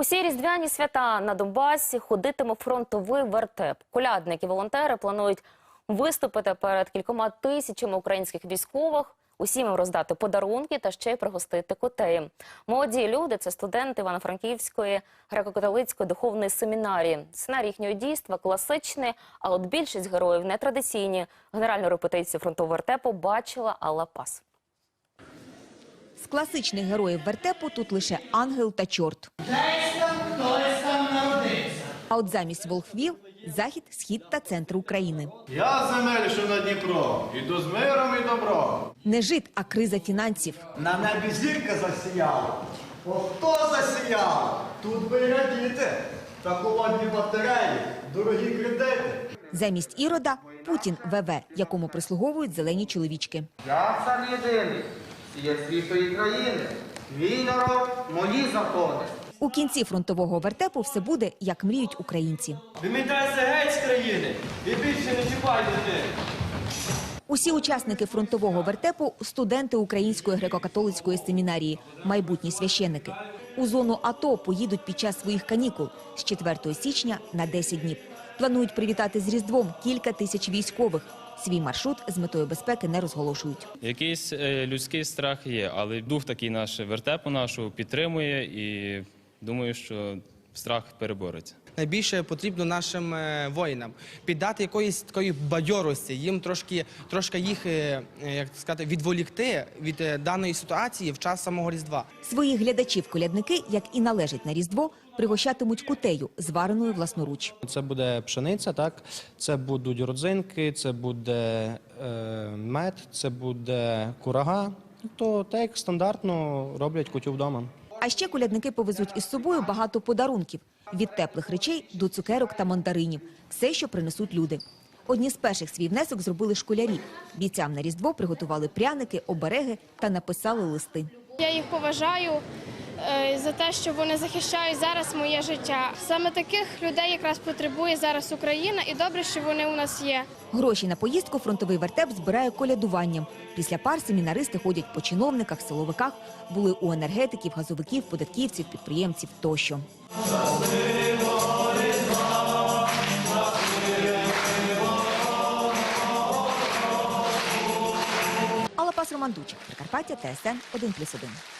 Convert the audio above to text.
Усі різдвяні свята на Донбасі ходитиме фронтовий вертеп. Колядники, волонтери планують виступити перед кількома тисячами українських військових. Усім роздати подарунки та ще й пригостити котеєм. Молоді люди це студенти Івано-Франківської греко-католицької духовної семінарії. Сценарій їхнього дійства класичний, а от більшість героїв нетрадиційні. Генеральну репетицію фронтового вертепу бачила Алла Пас. З класичних героїв вертепу тут лише ангел та чорт. От замість волхвів – захід, схід та центр України. Я земель, що на Дніпро, іду з миром і добром. Не жит, а криза фінансів. На небі зірка засіяла. О, хто засіяв? Тут ви радіти. Та холодні батареї, дорогі кредити. Замість Ірода – Путін ВВ, якому прислуговують зелені чоловічки. Я цар єдиний, є світої країни, мій народ, мої закони. У кінці фронтового вертепу все буде, як мріють українці. Вимітайся геть з країни і більше не чіпай дитини. Усі учасники фронтового вертепу – студенти Української греко-католицької семінарії, майбутні священники. У зону АТО поїдуть під час своїх канікул з 4 січня на 10 днів. Планують привітати з Різдвом кілька тисяч військових. Свій маршрут з метою безпеки не розголошують. Якийсь е, людський страх є, але дух такий наш вертепу нашого підтримує і думаю, що страх перебореться. найбільше потрібно нашим е, воїнам піддати якоїсь такої бадьорості, їм трошки, трошки їх е, е, як сказати, відволікти від даної ситуації в час самого різдва. Своїх глядачів колядники, як і належить на Різдво, пригощатимуть кутею, звареною власноруч. Це буде пшениця, так це будуть родзинки, це буде е, мед, це буде курага. То так як стандартно роблять кутю вдома. А ще колядники повезуть із собою багато подарунків – від теплих речей до цукерок та мандаринів – все, що принесуть люди. Одні з перших свій внесок зробили школярі. Бійцям на Різдво приготували пряники, обереги та написали листи. Я їх поважаю за те, що вони захищають зараз моє життя. Саме таких людей якраз потребує зараз Україна, і добре, що вони у нас є. Гроші на поїздку фронтовий вертеп збирає колядуванням. Після пар семінаристи ходять по чиновниках, силовиках, були у енергетиків, газовиків, податківців, підприємців тощо. Алла Пас Роман Дучик, Прикарпаття, ТСН 1+,1.